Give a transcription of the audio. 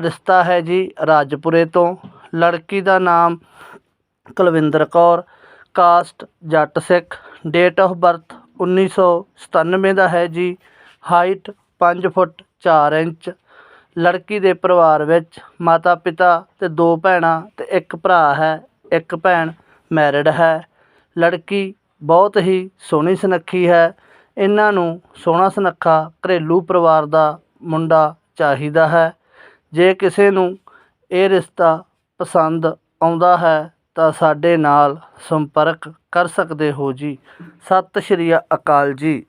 ਰਿਸ਼ਤਾ ਹੈ ਜੀ ਰਾਜਪੁਰੇ ਤੋਂ। ਲੜਕੀ ਦਾ ਨਾਮ Kulwinder Kaur, caste Jatt Sikh. Date of birth 1997 ਦਾ ਹੈ ਜੀ। Height 5 foot 4 inch. ਲੜਕੀ ਦੇ ਪਰਿਵਾਰ ਵਿੱਚ ਮਾਤਾ ਪਿਤਾ ਤੇ ਦੋ ਭੈਣਾਂ ਤੇ ਇੱਕ ਭਰਾ ਹੈ, ਇੱਕ ਭੈਣ ਮੈਰਿਡ ਹੈ। ਲੜਕੀ ਬਹੁਤ ਹੀ ਸੋਹਣੀ ਸੁਨੱਖੀ ਹੈ। ਇਹਨਾਂ ਨੂੰ ਸੋਹਣਾ ਸੁਨੱਖਾ ਘਰੇਲੂ ਪਰਿਵਾਰ ਦਾ ਮੁੰਡਾ ਚਾਹੀਦਾ ਹੈ। ਜੇ ਕਿਸੇ ਨੂੰ ਇਹ ਰਿਸ਼ਤਾ ਪਸੰਦ ਆਉਂਦਾ ਹੈ, ਤਾਂ ਸਾਡੇ ਨਾਲ ਸੰਪਰਕ ਕਰ ਸਕਦੇ ਹੋ ਜੀ। ਸਤਿ ਸ਼੍ਰੀ ਅਕਾਲ ਜੀ।